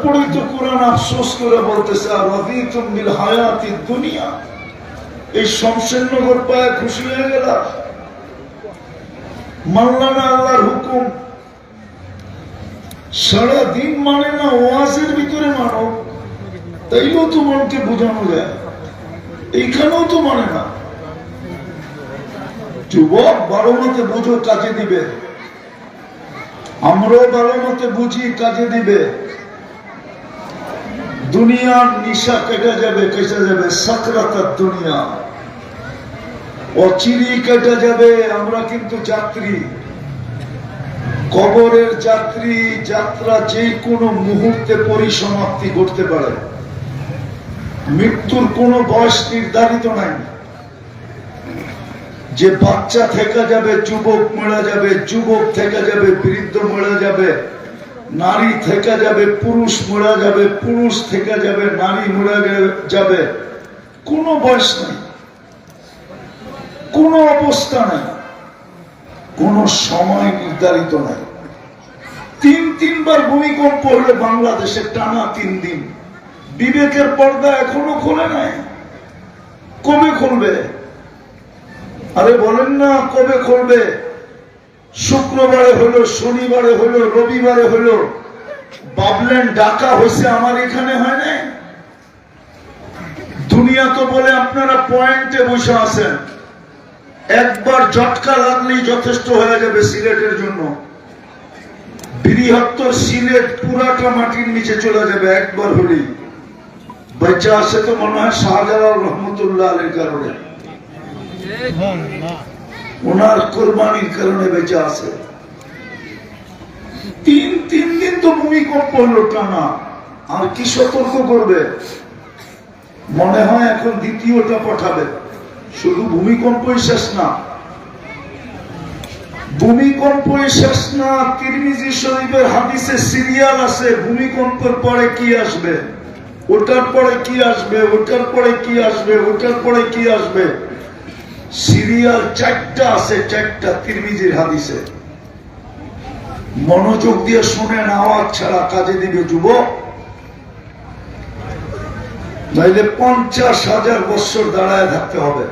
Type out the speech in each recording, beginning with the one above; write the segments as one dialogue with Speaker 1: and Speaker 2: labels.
Speaker 1: তারপরেই তো কোরআন আফসোস করে বলতেছে, আর বিল হায়াতি দুনিয়া। এই শমশেরনগর পায় খুশি হয়ে গেল মানলা আল্লাহর হুকুম সারা দিন মানে না, ওয়াজের ভিতরে মানো, তাইলেও তো মনকে বোঝানো যায়। এইখানেও তো মানে না। যুবক বারো মতে বুঝো, কাজে দিবে। আমরাও বারো মতে বুঝি, কাজে দিবে। দুনিয়ার নিশা কেটে যাবে কেটে যাবে সাকরাতার দুনিয়া। অচিরি কেটে যাবে, আমরা কিন্তু যাত্রী। কবরের যাত্রী, যাত্রা যে কোনো মুহূর্তে পরিসমাপ্তি করতে পারে। মৃত্যুর কোনো বয়স নির্ধারিত নাই। যে বাচ্চা থেকে যাবে, যুবক মারা যাবে, যুবক থেকে যাবে, বৃদ্ধ মারা যাবে নারী থেকে যাবে, পুরুষ মারা যাবে, পুরুষ থেকে যাবে, নারী মারা যাবে। কোনো বয়স নেই। কোনো অবস্থা নেই। কোনো সময় নির্ধারিত নাই। তিন, তিনবার ভূমিকম্প হলে বাংলাদেশে টানা তিন দিন। বিবেকের পর্দা এখনও খোলে নাই। কবে খুলবে? আরে বলেন না, কবে খুলবে? শুক্রবারে হলো, শনিবারে হলো, রবিবারে হলো, বাবলেন ডাকা হয়েছে আমার এখানে, হয় নাই? দুনিয়া তো বলে আপনারা পয়েন্টে বসে আছেন। একবার ঝটকা লাগলেই যথেষ্ট হয়ে যাবে সিলেটের জন্য। বৃহত্তর সিলেট পুরাটা মাটির নিচে চলে যাবে একবার হলেই। বাচ্চা আছে তো মনে হয় শাহজালাল রহমতুল্লাহ আলীর কারণে। ওনার কোরবানির কারণে বেঁচে আছে। তিন তিন দিন তো ভূমিকম্প হলো টানা। আর কি সতর্ক করবে? মনে হয় এখন দ্বিতীয়টা পাঠাবে। শুধু ভূমিকম্পই শেষ না। ভূমিকম্পই শেষ না, তিরমিজি শরীফের হাদিসে সিরিয়াল আছে, ভূমিকম্পের পরে কি আসবে? ওটার পরে কি আসবে? ওটার পরে কি আসবে? ওটার পরে কি আসবে? সিরিয়াল চারটা আছে, চারটা তিরমিজির হাদিসে। মনোযোগ দিয়ে শুনেন আওয়াজ ছাড়া কাজে দিবে যুবক। নাইলে পঞ্চাশ হাজার বছর দাঁড়ায় থাকতে হবে।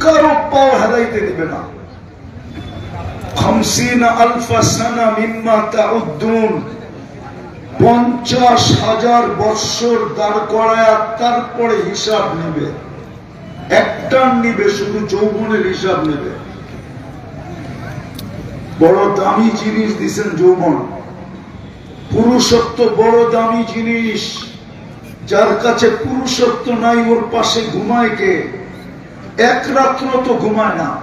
Speaker 1: কারও পাও হারাইতে দিবে না। খামসিনা আলফা সানা মিম্মা তাউদ্দুন। পঞ্চাশ হাজার বৎসর দাঁড় করায় তারপরে হিসাব নেবে। একটা নিবে, শুধু যৌবনের হিসাব নেবে। বড় দামি জিনিস দিছেন যৌবন। পুরুষত্ব বড় দামি জিনিস। যার কাছে পুরুষত্ব নাই, ওর পাশে ঘুমায় কে? এক রাত্র তো ঘুমায় না।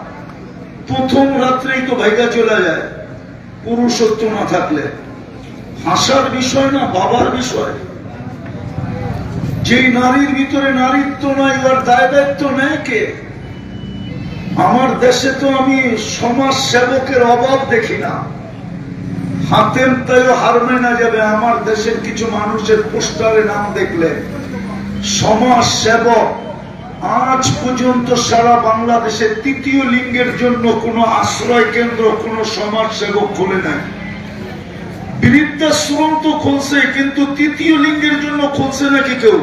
Speaker 1: প্রথম রাত্রেই তো ভাইগা চলে যায়। পুরুষত্ব না থাকলে। হাসার বিষয় না, বাবার বিষয়। যেই নারীর ভিতরে নারীত্ব নাই, ওর দায় দায়িত্ব নেয় কে? আমার দেশে তো আমি সমাজ সেবকের অভাব দেখি না। হাতেম তাইও হারমে না যাবে, আমার দেশের কিছু মানুষের পোস্টারে নাম দেখলে। সমাজ সেবক আজ পর্যন্ত সারা বাংলাদেশে তৃতীয় লিঙ্গের জন্য কোনো আশ্রয় কেন্দ্র কোনো সমাজ সেবক খুলে নাই। বৃদ্ধাশ্রম তো খুলছে কিন্তু তৃতীয় লিঙ্গের জন্য খুলছে নাকি কেউ?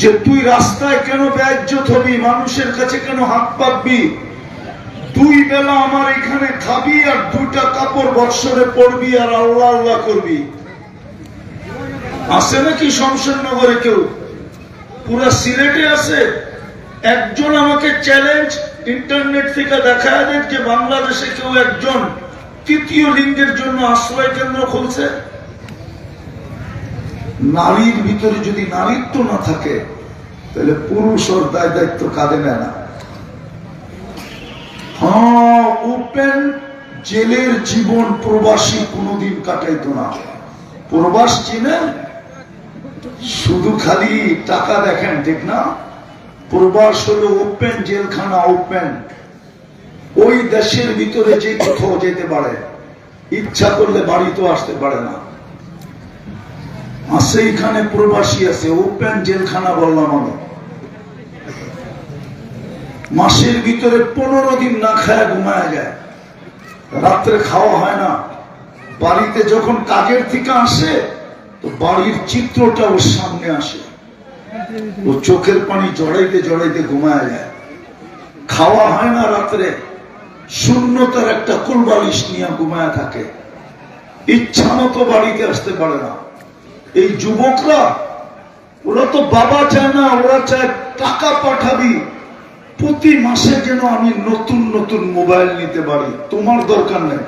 Speaker 1: যে তুই রাস্তায় কেন ব্যাজ্যত হবি, মানুষের কাছে কেন হাত পাবি দুই বেলা আমার এখানে খাবি আর দুইটা কাপড় বৎসরে পড়বি আর আল্লাহ আল্লাহ করবি। আছে নাকি শমশেরনগরে কেউ? পুরা সিলেটে আছে? একজন আমাকে চ্যালেঞ্জ ইন্টারনেট থেকে দেখা দেন যে বাংলাদেশে কেউ একজন তৃতীয় লিঙ্গের জন্য আশ্রয় কেন্দ্র খুলছে। নারীর ভিতরে যদি নারীত্ব না থাকে, তাহলে পুরুষ ওর দায় দায়িত্ব কাঁদে নেয় না। হ্যাঁ জেলের জীবন প্রবাসী কোনোদিন কাটাইতো না। প্রবাস চিনেন শুধু খালি টাকা দেখেন, ঠিক না? প্রবাস হলো ওপেন জেলখানা, ওপেন। ওই দেশের ভিতরে যে কোথাও যেতে পারে, ইচ্ছা করলে বাড়িতেও আসতে পারে না। আছে এখানে প্রবাসী আছে, ওপেন জেলখানা বললাম আমি। মাসের ভিতরে পনেরো দিন না খায় ঘুমায় যায়। রাত্রে খাওয়া হয় না। বাড়িতে যখন কাজের থেকে আসে, তো বাড়ির চিত্রটা ওর সামনে আসে। ও চোখের পানি জড়াইতে জড়াইতে ঘুমায় যায়। খাওয়া হয় না রাত্রে। শূন্যতার একটা কুলবালিশ নিয়ে ঘুমায় থাকে। ইচ্ছা মতো বাড়িতে আসতে পারে না। এই যুবকরা, ওরা তো বাবা চায় না, ওরা চায় টাকা পাঠাবি। প্রতি মাসে যেন আমি নতুন নতুন মোবাইল নিতে পারি। তোমার দরকার নেই।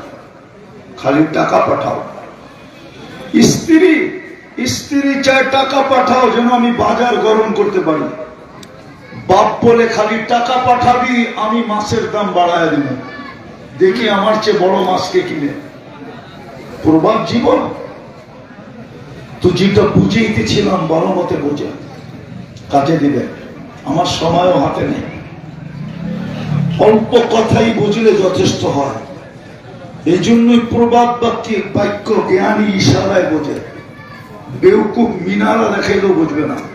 Speaker 1: খালি টাকা পাঠাও। স্ত্রী স্ত্রী চায় টাকা পাঠাও যেন আমি বাজার গরম করতে পারি। বাপ বলে খালি টাকা পাঠাবি, আমি মাছের দাম বাড়ায় দিব। দেখি আমার চেয়ে বড় মাছকে কিনে। প্রভাব জীবন? তো যেটা বুঝেইতেছিলাম বড় মতে বুঝে। কাজে দিবে। আমার সময়ও হাতে নেই। অল্প কথাই বুঝলে যথেষ্ট হয়। এই জন্যই প্রবাদ বাক্যে বাক্য জ্ঞানী ইশারায় বোঝে। বেউকুব মিনারা দেখাইলেও বুঝবে না।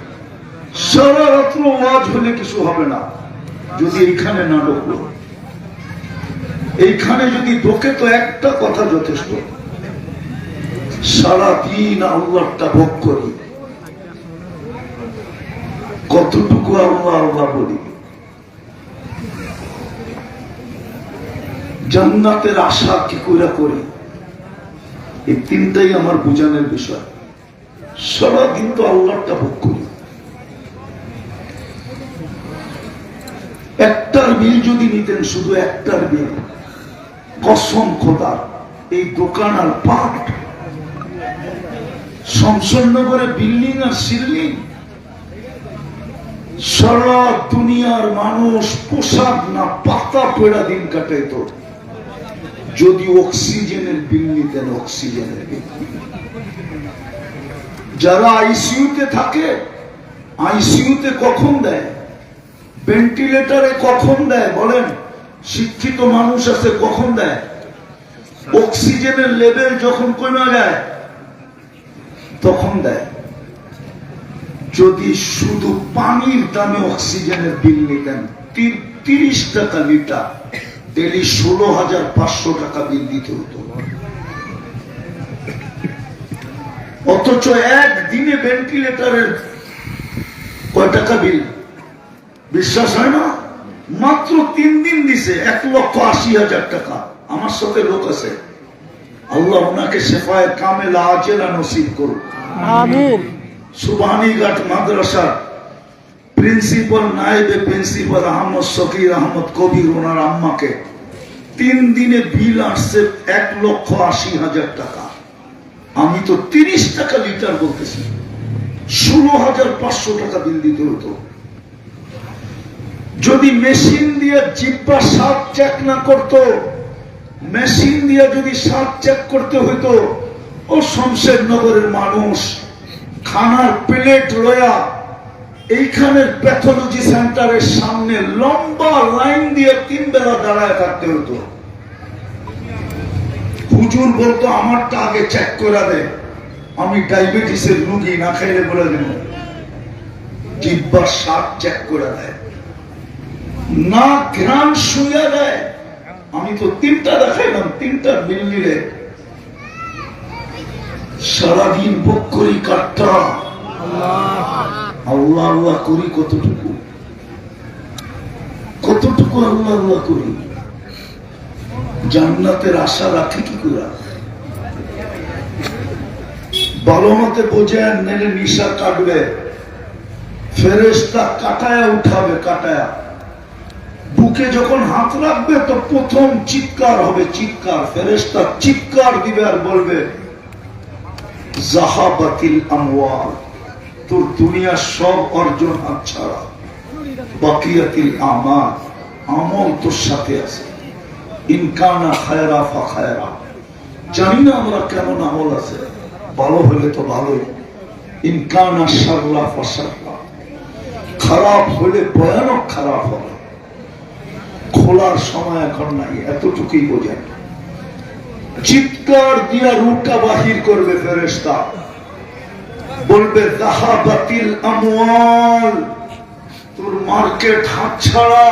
Speaker 1: সারা রাত্র ওয়াজ হলে কিছু হবে না। যদি এইখানে না ঢোকলো। এইখানে যদি ঢোকে তো একটা কথা যথেষ্ট। সারা দিন আল্লাহটা ভোগ করি। কতটুকু আল্লাহ আল্লাহ বলি? জান্নাতের আশা কি করে করি? এই তিনটাই আমার বোঝানোর বিষয়। সারাদিন তো আল্লাহটা ভোগ করি। একটার বিল যদি নিতেন, শুধু একটার বিল। কসম খোদার এই দোকান আর পাট। শমশনগরে বিল্ডিং আর সিল্ডিং। সারা দুনিয়ার মানুষ পোশাক না পাতা পেড়া দিন কাটাইত। যদি অক্সিজেনের বিল নিতেন, অক্সিজেনের বিল। যারা আইসিইউতে থাকে, আইসিইউতে কখন দেয়? ভেন্টিলেটারে কখন দেয় বলেন? শিক্ষিত মানুষ আছে, কখন দেয়? অক্সিজেনের লেভেল যখন কমে যায়, তখন দেয়। যদি শুধু পানির দামে অক্সিজেনের বিল নিতেন তিরিশ টাকা লিটার, ডেলি ষোলো হাজার পাঁচশো টাকা বিল দিতে হতো। অথচ একদিনে ভেন্টিলেটারের কয় টাকা বিল? বিশ্বাস হয় না? মাত্র তিন দিন দিছে এক লক্ষ আশি হাজার টাকা। আমার সাথে লোক আছে। আল্লাহ ওনাকে সেফায় কামেলা আজেলা নসিব করুন মাদ্রাসার প্রিন্সিপাল নায়েবে প্রিন্সিপাল আহমদ শকির আহমদ কবির ওনার আম্মাকে তিন দিনে বিল আসছে এক লক্ষ আশি হাজার টাকা। আমি তো তিরিশ টাকা লিটার বলতেছি। ষোলো হাজার পাঁচশো টাকা বিল দিতে হতো। যদি মেশিন দিয়ে জিব্বা সাপ চেক না করতো, মেশিন দিয়ে যদি সাপ চেক করতে হইতো, ও শমশের নগরের মানুষ, খানার প্লেট লয়া এইখানের প্যাথোলজি সেন্টারের সামনে লম্বা লাইন দিয়ে তিন বেলা দাঁড়ায় থাকতে হতো হুজুর বলতো, আমারটা আগে চেক করে দে, আমি ডায়াবেটিসের রুগী না খাইলে বলে দেব। জিব্বার সাপ চেক করে দেয়। না ঘ্রাণ শুয়ে দেয় আমি তো তিনটা দেখাইলাম, তিনটা বিল্ডিরে সারাদিন ভোগ করি কাঠটা। আল্লাহ আল্লাহ করি কতটুকু? কতটুকু আল্লাহ আল্লাহ করি? জান্নাতের আশা রাখি কি করে ভালো মতে বোঝেন নেলে নিশা কাটবে। ফেরেস্তা কাটায়া উঠাবে, কাটায়া। বুকে যখন হাত রাখবে তো প্রথম চিৎকার হবে চিৎকার ফেরেস্তা চিৎকার দিবে আর বলবে, জাহাবাতিল আমওয়াল, তোর দুনিয়ার সব অর্জন হাত ছাড়া। বাকিয়াতিল আমার আমল তোর সাথে আছে। ইনকানা খায়রা ফা খায়রা। জানি না আমরা কেমন আমল আছে, ভালো হলে তো ভালোই। ইনকানা সারলা ফা সারলা খারাপ হলে ভয়ানক খারাপ হবে। খোলার সময় এখন নাই, এতটুকুই বোঝেন। চিৎকার দিয়া রুটা বাহির করবে ফেরেস্তা বলবে, দাহাবাতিল আমওয়াল, তোর মার্কেট হাত ছাড়া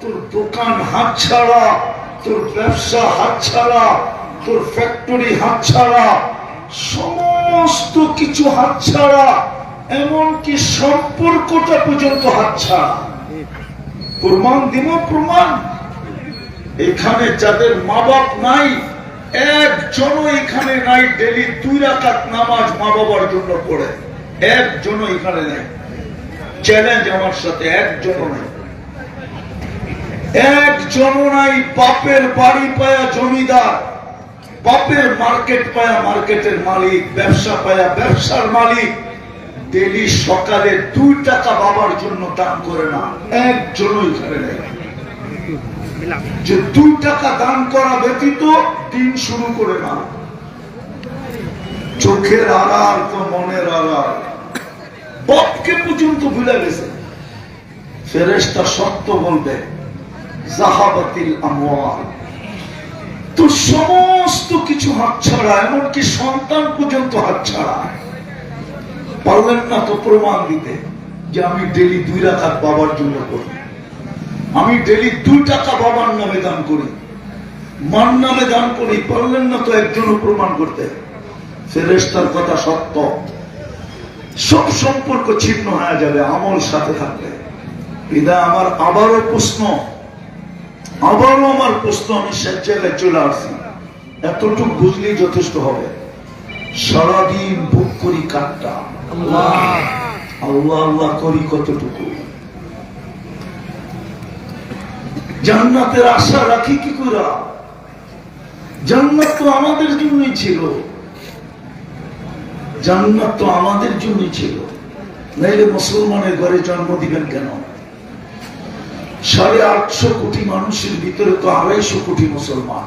Speaker 1: তোর দোকান হাত ছাড়া তোর ব্যবসা হাতছাড়া, তোর ফ্যাক্টরি হাতছাড়া, সমস্ত কিছু হাত ছাড়া এমনকি সম্পর্কটা পর্যন্ত হাতছাড়া। প্রমাণ দিব প্রমাণ এখানে যাদের মা বাপ নাই একজন এখানে নাই, ডেলি দুই রাকাত নামাজ মা বাবার জন্য পড়ে। একজনও এখানে নাই। চ্যালেঞ্জ আমার সাথে একজন নাই। একজনও নাই, বাপের বাড়ি পায়া জমিদার, বাপের মার্কেট পায়া মার্কেটের মালিক, ব্যবসা পায়া ব্যবসার মালিক। ডেলি সকালে দুই টাকা বাবার জন্য দান করে না একজনও এখানে নেই যে দুই টাকা দান করা ব্যতীত দিন শুরু করে না। চোখের আড়াল তো মনের আড়াল। বাপকে পর্যন্ত ভুলে গেছে। ফেরেস্তা সত্য বলবে, জাহাবাতিল আমওয়াল। তো সমস্ত কিছু হাতছাড়া, এমনকি সন্তান পর্যন্ত হাতছাড়া। পারলেন না তো প্রমাণ দিতে যে আমি ডেলি দুই রাখাত বাবার জন্য করি। আমি ডেলি দুই টাকা বাবার নামে দান করি। মান নামে দান করি, পারলেন না তো একজনও প্রমাণ করতে। ফেরেস্তার কথা সত্য। সব সম্পর্ক ছিন্ন হয়ে যাবে, আমল সাথে থাকবে। এটা আমার আবারও প্রশ্ন, আবারও আমার প্রশ্ন, আমি শেষ চলে আসছি। এতটুকু বুঝলেই যথেষ্ট হবে। সারাদিন ভোগ করি কাটটা আল্লাহ। আল্লাহ করি কতটুকু? জান্নাতের আশা রাখি কি করে জান্নাত তো আমাদের জন্যই ছিল। জান্নাত তো আমাদের জন্যই ছিল। নাইলে মুসলমানের ঘরে জন্ম দিবেন কেন? সাড়ে আটশো কোটি মানুষের ভিতরে তো আড়াইশো কোটি মুসলমান।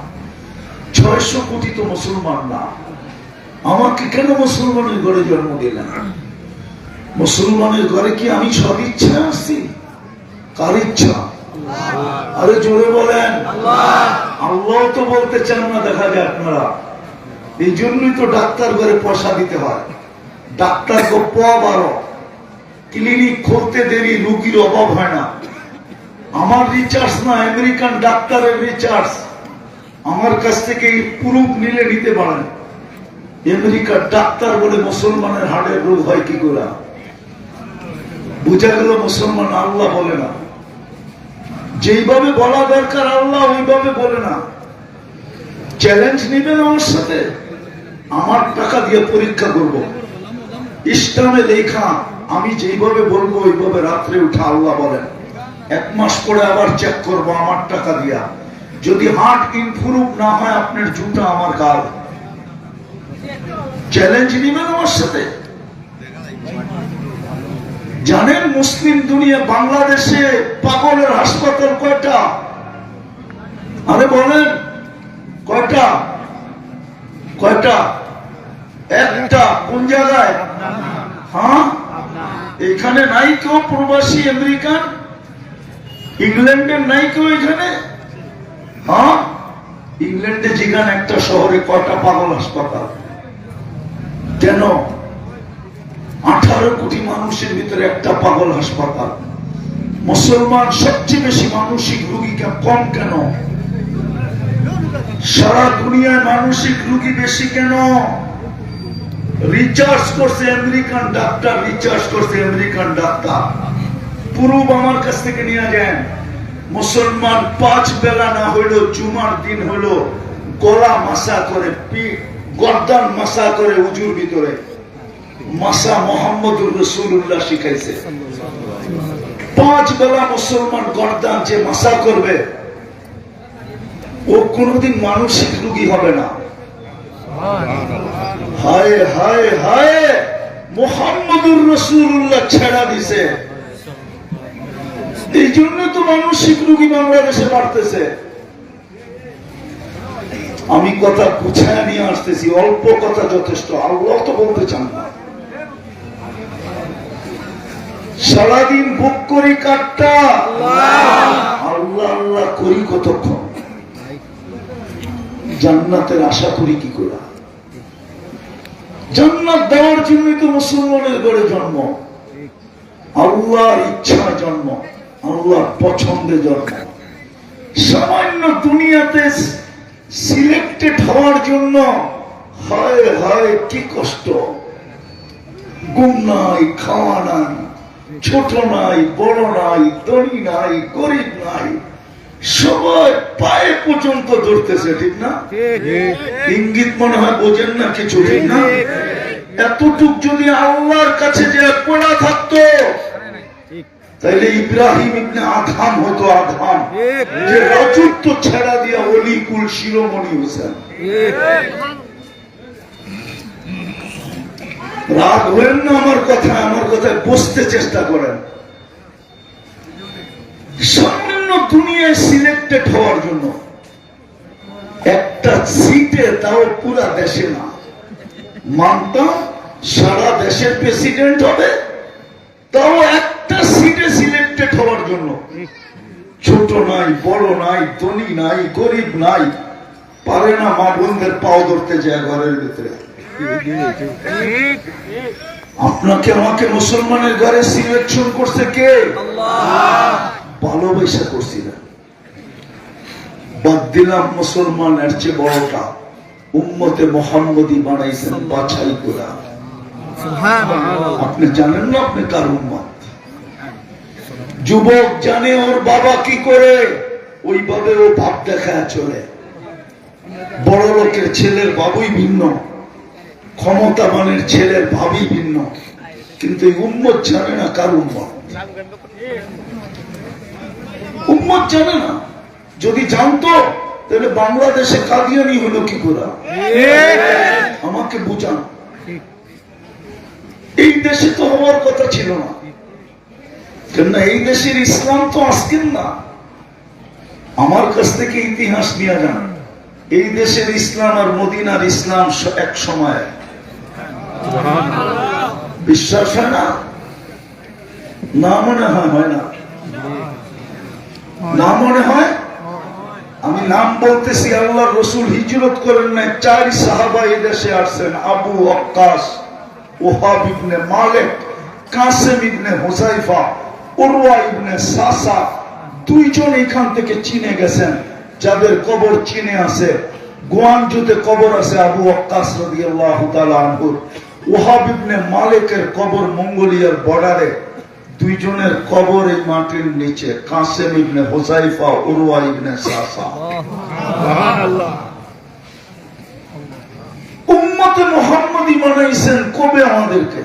Speaker 1: ছয়শো কোটি তো মুসলমান না। আমাকে কেন মুসলমানের ঘরে জন্ম দিলেন? মুসলমানের ঘরে কি আমি সব ইচ্ছা আসছি কার ইচ্ছা? আরে জোরে বলেন। আল্লাহ তো বলতে চান না, দেখা যায় আপনারা। এই জন্যই তো ডাক্তার ঘরে পয়সা দিতে হয়। ডাক্তার তো পোয়া বারো ক্লিনিক খুলতে দেরি, রুগীর অভাব হয় না। আমার রিচার্জ না আমেরিকান ডাক্তারের রিচার্জ আমার কাছ থেকে প্রুফ নিলে নিতে পারেন। আমেরিকার ডাক্তার বলে মুসলমানের হাড়ের রোগ হয় কি করে? বুঝা গেল মুসলমান আল্লাহ বলে না। যেইভাবে বলা দরকার আল্লাহ ওইভাবে বলে না। চ্যালেঞ্জ নেবেন আমার সাথে? আমার টাকা দিয়ে পরীক্ষা করব। ইসলামে লেখা, আমি যেইভাবে বলব ওইভাবে রাত্রে উঠা আল্লাহ বলেন। এক মাস পরে আবার চেক করব আমার টাকা দিয়া। যদি হার্ট ইমপ্রুভ না হয়, আপনার জুটা আমার কাল চ্যালেঞ্জ নিবেন আমার সাথে? জানেন মুসলিম দুনিয়া বাংলাদেশে পাগলের হাসপাতাল কয়টা? আরে বলেন, কয়টা? কয়টা? একটা, কোন জায়গায়? হ্যাঁ? এখানে নাই কেউ প্রবাসী আমেরিকান? ইংল্যান্ডের নাই কেউ এখানে? হ্যাঁ? ইংল্যান্ডে যেখানে একটা শহরে কয়টা পাগল হাসপাতাল? কেন আঠারো কোটি মানুষের ভিতরে একটা পাগল হাসপাতাল? মুসলমান সবচেয়ে বেশি মানসিক রোগী কে- কম কেন? সারা দুনিয়ায় মানসিক রোগী বেশি কেন? রিচার্জ করছে আমেরিকান ডাক্তার, রিচার্জ করছে আমেরিকান ডাক্তার। পূর্ব আমার কাছ থেকে নিয়ে যান। মুসলমান পাঁচ বেলা না হইল জুমার দিন হইল গলা মাসা করে পিঠ গর্দান মাসা করে উজুর ভিতরে। মাসা মোহাম্মদুর রসুল্লাহ শিখাইছে। পাঁচ বেলা মুসলমান গর্দান যে মাসা করবে, ও কোনোদিন মানসিক রোগী হবে না। হায় হায় হায়, মোহাম্মদুর রসুল্লাহ ছেড়া দিছে। এই জন্য তো মানসিক রোগী বাংলাদেশে বাড়তেছে। আমি কথা গুছায় নিয়ে আসতেছি, অল্প কথা যথেষ্ট, আল্লাহ তো বলতে চান না। সারাদিন ভোগ করি কাটটা। আল্লাহ আল্লাহ করি কতক্ষণ? জান্নাতের আশা করি কি করে? জান্নাত দেওয়ার জন্যই তো মুসলমানের গড়ে জন্ম। আল্লাহর ইচ্ছা জন্ম, আল্লাহর পছন্দে জন্ম। সামান্য দুনিয়াতে সিলেক্টেড হওয়ার জন্য হায় হায় কি কষ্ট। নাই, খাওয়া নাই, ছোট নাই, বড় নাই নাই, গরিব নাই, সবাই পায়ে পর্যন্ত ধরতেছে, ঠিক না? ইঙ্গিত মনে হয় বোঝেন না কিছু, ঠিক না? এতটুক যদি আল্লাহর কাছে যে তাইলে ইব্রাহিম ইবনে আধাম হতো আধাম যে রাজত্ব ছেড়া দিয়া অলি কুল শিরোমণি হোসেন। রাগ হলেন না আমার কথা আমার কথায় বুঝতে চেষ্টা করেন। সামান্য দুনিয়ায় সিলেক্টেড হওয়ার জন্য। একটা সিটে তাও পুরা দেশে না। মানতাম সারা দেশের প্রেসিডেন্ট হবে তাও একটা সিটে সিলেক্টেড হওয়ার জন্য। ছোট নাই বড় নাই ধনী নাই গরিব নাই পারে না মা বোনদের পাও ধরতে যায় ঘরের ভিতরে। আপনাকে আমাকে মুসলমানের ঘরে সিলেকশন করছে কে? ভালোবাসা করছিলেন বাদ দিলাম মুসলমান এর চেয়ে বড়টা। উম্মতে মোহাম্মদী বানাইছেন বাছাই করা আপনি জানেন না আপনি কার উম্মত? যুবক জানে ওর বাবা কি করে? ওইভাবে ও ভাব দেখায় চলে। বড় লোকের ছেলের বাবুই ভিন্ন। ক্ষমতাবানের ছেলের ভাবই ভিন্ন। কিন্তু এই উম্মত জানে না কার উম্মত। উম্মত জানে না। যদি জানতো, তাহলে বাংলাদেশে কাদিয়ানি হলো কি করে? আমাকে বুঝান। এই দেশে তো হওয়ার কথা ছিল না। কেননা এই দেশের ইসলাম তো আজকের না। আমার কাছ থেকে ইতিহাস নিয়ে যান। এই দেশের ইসলাম আর মদিনার ইসলাম এক সময়। বিশ্বাস হয় না? না মনে হয় হয় না? না মনে হয়? আমি নাম বলতেছি আল্লাহ রসুল হিজরত করেন নাই, চার সাহাবা এই দেশে আসছেন, আবু আক্কাস, ওহাব ইবনে মালিক, কাসেম ইবনে হুসাইফা উরওয়া ইবনে সাসা দুইজন এখান থেকে চীনে গেছেন যাদের কবর চীনে আছে। গোয়ানজুতে কবর আছে আবু আক্কাস রাদিয়াল্লাহু তাআলা আনহু ওহাব ইবনে মালিকের কবর মঙ্গোলিয়ার বর্ডারে। দুইজনের কবর এই মাটির নিচে কাসেম ইবনে হুসাইফা উরওয়া ইবনে সাসা। উম্মতে মোহাম্মদী কবে আমাদেরকে?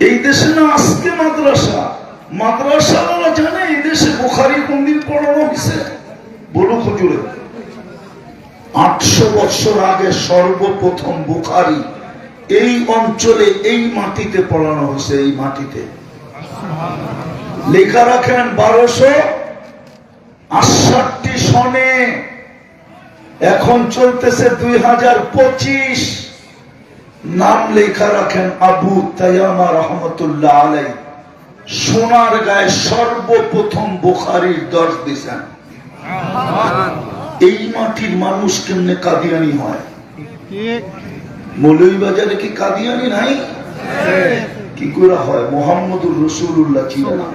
Speaker 1: এই দেশে না আজকে মাদ্রাসা? মাদ্রাসাওয়ালা জানে এই দেশে বোখারি কোনদিন পড়ানো হয়েছে? বলুক হুজুরে। আটশো বছর আগে সর্বপ্রথম বুখারি এই অঞ্চলে এই মাটিতে পড়ানো হয়েছে, এই মাটিতে। লেখা রাখেন বারোশো আটষট্টি সনে। এখন চলতেছে দুই হাজার পঁচিশ। নাম লেখা রাখেন আবু তায়ামা রহমতুল্লাহ আলাই সোনার গায়ে সর্বপ্রথম বুখারির দর্শ দিছেন এই মাটির মানুষ কেমনে কাদিয়ানি হয়? কি কাদিয়ানি নাই? কি করে হয়? মোহাম্মদুর রসুল্লাহ চিনে না।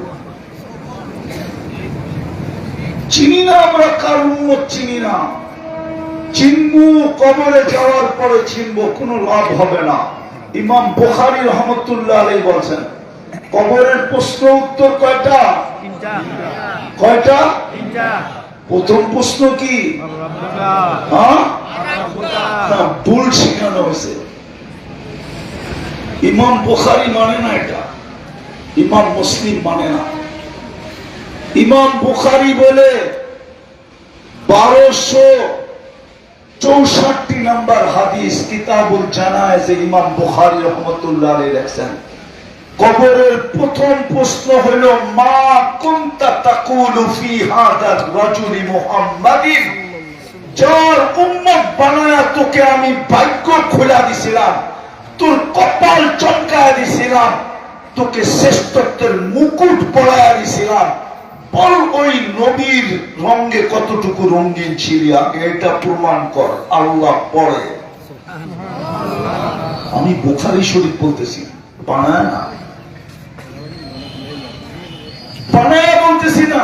Speaker 1: চিনি না আমরা, কার উন্মত চিনি না? চিনবো কবরে যাওয়ার পরে চিনবো কোনো লাভ হবে না। ইমাম বুখারি রহমতুল্লাহ আলাই বলছেন কবরের প্রশ্ন উত্তর কয়টা? কয়টা? প্রথম প্রশ্ন কি? হ্যাঁ, ভুল শিখানো হয়েছে। ইমাম বুখারি মানে না এটা ইমাম মুসলিম মানে না। ইমাম বুখারি বলে বারোশো চৌষট্টি নাম্বার হাদিস কিতাবুল জানায় ইমাম বুখারি রহমতুল্লাহ লেখছেন, কবরের প্রথম প্রশ্ন হলো, মা কুনতা তাকুলু ফি হাদা রাজুলি মুহাম্মাদিন? যার উম্মত বানায়া তোকে আমি ভাগ্য খোলা দিছিলাম, তোর কপাল চমকায় দিছিলাম, তোকে শ্রেষ্ঠত্বের মুকুট পরায়া দিছিলাম বল ওই নবীর রঙে কতটুকু রঙিন ছিলি এটা প্রমাণ কর, আল্লাহ পড়ে আমি বোখারি শরীফ বলতেছি, বানায় না। বানায় বলতেছি না।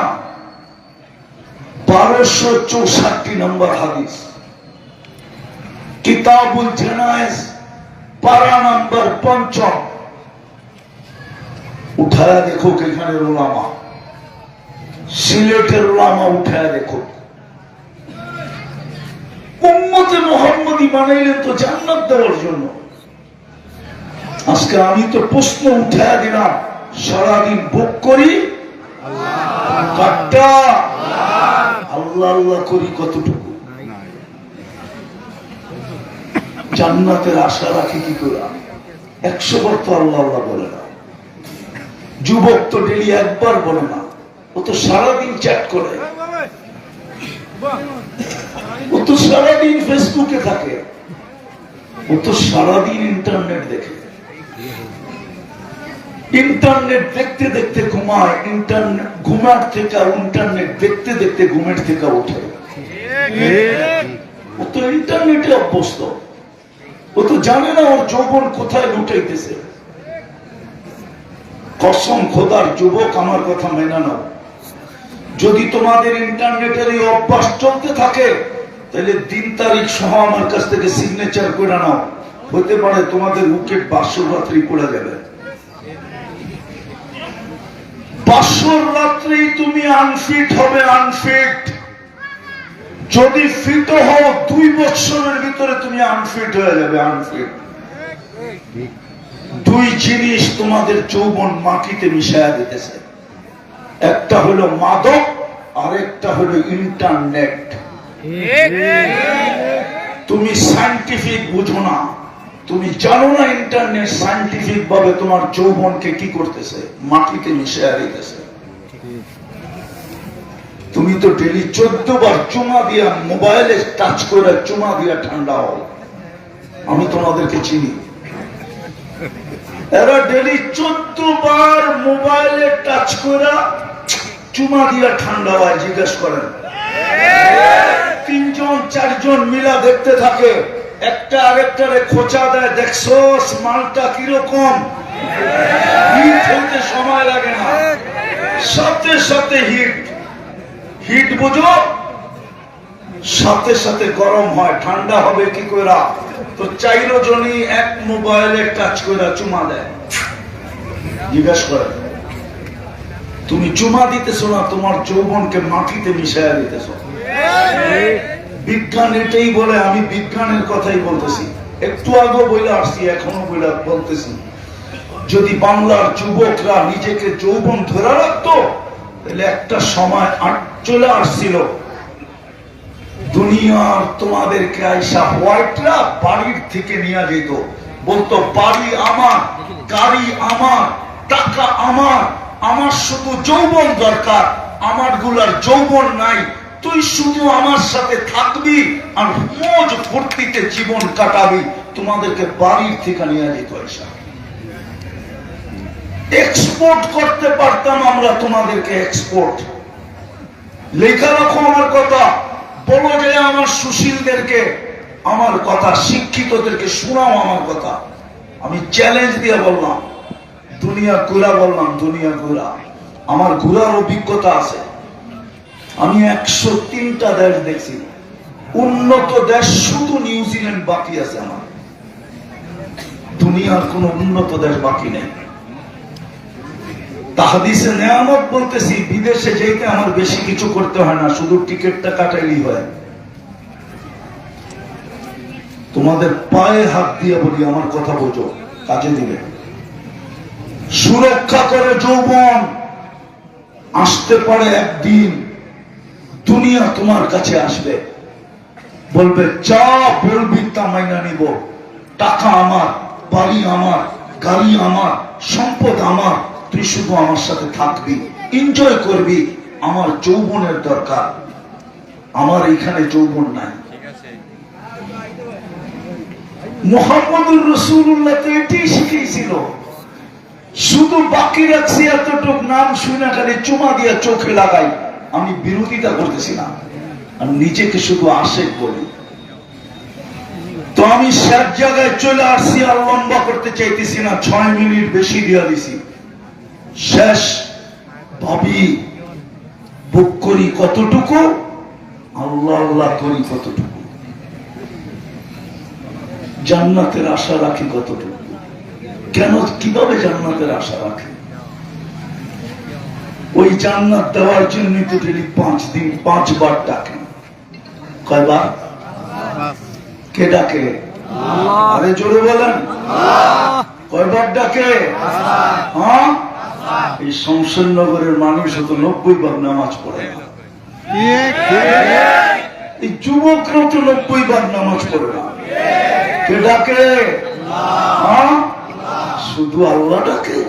Speaker 1: বারোশো চৌষট্টি নম্বর হাদিস। কিতাবুল জেনায়েজ পারা নম্বর পঞ্চম। উঠায় দেখো এখানে ওলামা। সিলেটের ওলামা উঠায় দেখো। উম্মতে মোহাম্মদী বানাইলেন তো জান্নাত দেওয়ার জন্য। আজকে আমি তো প্রশ্ন উঠায় দিলাম, সারাদিন বুক করি? আল্লাহ আল্লাহ করি কতটুকু? জান্নাতের আশা রাখি কি করে? একশো বার তো আল্লাহ আল্লাহ বলে না। যুবক তো ডেলি একবার বলে না। ও তো সারাদিন চ্যাট করে। ও তো সারাদিন ফেসবুকে থাকে। ও তো সারাদিন ইন্টারনেট দেখে। ইন্টারনেট দেখতে দেখতে ঘুমায়, ইন্টারনেট ঘুমার থেকে আর ইন্টারনেট দেখতে দেখতে ঘুমের থেকে ওঠে। ও তো ইন্টারনেটে অভ্যস্ত। ও তো জানে না ওর যৌবন কোথায় লুটাইতেছে। কসম খোদার যুবক, আমার কথা মেনে নাও। যদি তোমাদের ইন্টারনেটের এই অভ্যাস চলতে থাকে, তাহলে দিন তারিখ সহ আমার কাছ থেকে সিগনেচার করে নাও। হতে পারে তোমাদের উইকেট বাসর রাত্রি পড়ে যাবে। বাসর রাত্রি তুমি আনফিট হবে আনফিট যদি ফিট হও, দুই বছরের ভিতরে তুমি আনফিট হয়ে যাবে আনফিট দুই জিনিস তোমাদের যৌবন মাটিতে মিশায়া দিতেছে। একটা হলো মাদক আর একটা হলো ইন্টারনেট। তুমি সাইন্টিফিক বুঝো না। তুমি জানো না ইন্টারনেট সাইন্টিফিক ভাবে তোমার যৌবনকে কি করতেছে? মাটিতে মিশে দিতেছে তুমি তো ডেলি চোদ্দ বার চুমা দিয়া মোবাইলে টাচ করে চুমা দিয়া ঠান্ডা হও। আমি তোমাদেরকে চিনি। এরা ডেলি চোদ্দ বার মোবাইলে টাচ করে চুমা দিয়া ঠান্ডা হয়, জিজ্ঞেস করেন। তিনজন, চারজন মিলা দেখতে থাকে। একটা আরেকটারে খোঁচা দেয় দেখছ মালটা কীরকম? হিট সময় লাগে না। সাথে সাথে হিট হিট বুঝো? সাথে সাথে গরম হয়, ঠান্ডা হবে কি করে তো এক মোবাইলে টাচ করে চুমা দেয়। করে, তুমি চুমা দিতেছো না, তোমার যৌবনকে মাটিতে দিতেছো? বিজ্ঞান এটাই বলে, আমি বিজ্ঞানের কথাই বলতেছি। একটু আগে বইলে আসছি, এখনও বইলে বলতেছি। যদি বাংলার যুবকরা নিজেকে যৌবন ধরে রাখতো, তাহলে একটা সময় চলে আসছিল। দুনিয়ার তোমাদেরকে আইসা হোয়াইটরা বাড়ির থেকে নিয়ে যেত। বলতো, বাড়ি আমার, গাড়ি আমার, টাকা আমার আমার শুধু যৌবন দরকার আমারগুলার যৌবন নাই, তুই শুধু আমার সাথে থাকবি আর মোজ ভর্তিতে জীবন কাটাবি। তোমাদেরকে বাড়ির থেকে নিয়ে যেত আইসা। এক্সপোর্ট করতে পারতাম আমরা তোমাদেরকে এক্সপোর্ট লেখা রাখো আমার কথা। বলো যে আমার সুশীলদেরকে, আমার কথা, শিক্ষিতদেরকে শোনাও আমার কথা। আমি চ্যালেঞ্জ দিয়ে বললাম, দুনিয়া ঘুরা বললাম, দুনিয়া ঘুরা। আমার ঘুরার অভিজ্ঞতা আছে। আমি একশো তিনটা দেশ দেখছি। উন্নত দেশ শুধু নিউজিল্যান্ড বাকি আছে আমার। দুনিয়ার কোন উন্নত দেশ বাকি নেই। তাহাদিসে নেয়ামত বলতেছি, বিদেশে যেতে আমার বেশি কিছু করতে হয় না, শুধু টিকিটটা কাটাইলেই হয়। তোমাদের পায়ে হাত দিয়ে বলি, আমার কথা বোঝো, কাজে দিবে। সুরক্ষা করে যৌবন, আসতে পারে একদিন, দুনিয়া তোমার কাছে আসবে। বলবে, যা বলবি তা মাইনা নিব। টাকা আমার, বাড়ি আমার, গাড়ি আমার, সম্পদ আমার তুই শুধু আমার সাথে থাকবি এনজয় করবি, আমার যৌবনের দরকার। আমার এখানে যৌবন নাই। মোহাম্মদুর রসুল্লাহ তো এটাই শিখিয়েছিল। শুধু বাকি রাখছি এতটুক নাম শুনে খালি চুমা দিয়া চোখে লাগাই। আমি বিরোধিতা করতেছি না আর নিজেকে শুধু আশেক বলি। তো আমি শেষ জায়গায় চলে আসছি আর লম্বা করতে চাইতেছি না, ছয় মিনিট বেশি দিয়া দিছি। শেষ ভাবি বুক করি কতটুকু? আল্লাহ আল্লাহ করি কতটুকু? জান্নাতের আশা রাখি কতটুকু? কেন কীভাবে জান্নাতের আশা রাখি? ওই জান্নাত দেওয়ার জন্য তো ডেলি পাঁচ দিন পাঁচবার ডাকেন কয়বার? কে ডাকে? আরে জোরে বলেন। কয়বার ডাকে? হ্যাঁ? এই শমশেরনগরের মানুষ তো নব্বই বার নামাজ পড়ে এই যুবকরা তো নব্বই বার নামাজ পড়ে না। কে ডাকে? হ্যাঁ? শুধু আল্লাহ ডাকে।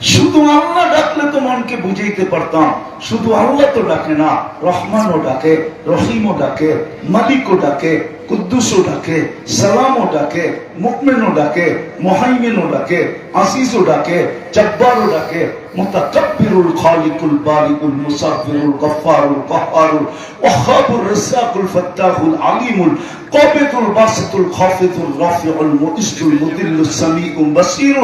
Speaker 1: শুধু আল্লাহ ডাকলে তো মনকে বুঝাইতে পারতাম। শুধু আল্লাহ তো ডাকে না, রহমানও ডাকে, রহিমও ডাকে, মালিকও ডাকে কুদ্দুসও ডাকে সালামও ডাকে মুকমেনও ডাকে মোহাইমেনও ডাকে আসিসও ডাকে জব্বারও ডাকে মুতাকাব্বিরুল খালিকুল বারিকুল মুসাফিরুল গফফারুল কহ্হারুল ওয়াহাবুর রাসাকুল ফাত্তাহুল আলিমুল قابض الباسط الخافض الرافع المؤس المذل السميع البصير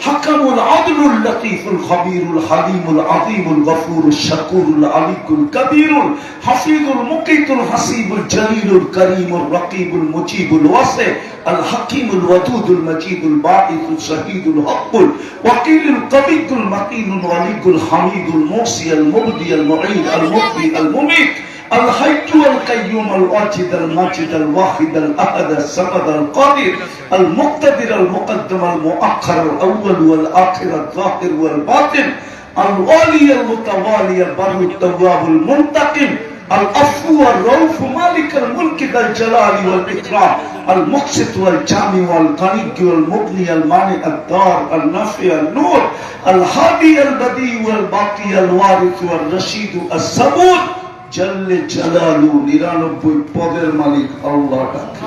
Speaker 1: حكم العدل اللطيف الخبير الحليم العظيم الغفور الشكور العلي الكبير الحفيظ المقيت الحسيب الجليل الكريم الرقيب المجيب الواسع الحكيم الودود المجيد الباعث الشهيد الحق الوكيل القوي المتين الولي الحميد الموصي المبدي المعيد المبدي المميت الحي والقيوم الواجد الماجد الواحد الاحد الصمد القادر المقتدر المقدم المؤخر الاول والاخر الظاهر والباطن الوالي المتوالي البر التواب المنتقم العفو والرؤوف مالك الملك ذا الجلال والاكرام المقسط والجامع والغني والمغني المانع الدار النافع النور الهادي البديع والباقي الوارث والرشيد الصبور জল্লে জালালু নিরানব্বই পদের মালিক আল্লাহ ডাকে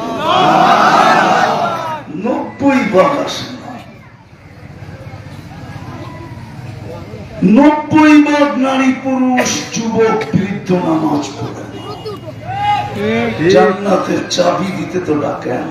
Speaker 1: নব্বই বার আসে নব্বই ভাগ নারী পুরুষ যুবক বৃদ্ধ নামাজ পড়ে। জান্নাতের চাবি দিতে তো ডাকেন